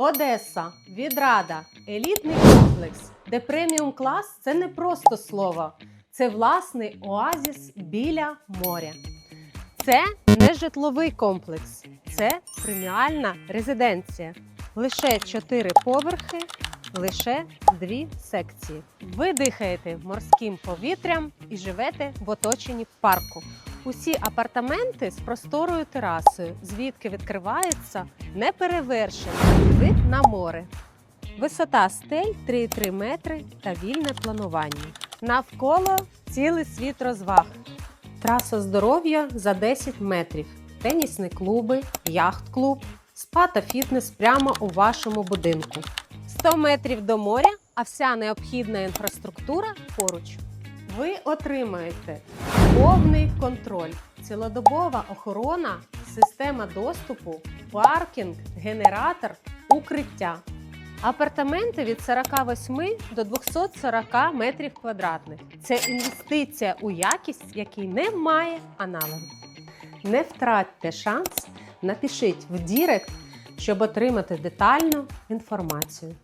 Одеса, відрада, елітний комплекс, де преміум клас це не просто слово, це власний оазіс біля моря. Це не житловий комплекс, це преміальна резиденція. Лише чотири поверхи, лише дві секції. Ви дихаєте морським повітрям і живете в оточенні парку. Усі апартаменти з просторою терасою, звідки відкривається неперевершений вид на море. Висота стель 3,3 метри та вільне планування. Навколо цілий світ розваг. Траса здоров'я за 10 метрів, тенісні клуби, яхт-клуб, спа та фітнес прямо у вашому будинку. 100 метрів до моря, а вся необхідна інфраструктура поруч. Ви отримаєте повний контроль, цілодобова охорона, система доступу, паркінг, генератор, укриття. Апартаменти від 48 до 240 метрів квадратних. Це інвестиція у якість, якій немає аналогів. Не втратьте шанс, напишіть в Дірект, щоб отримати детальну інформацію.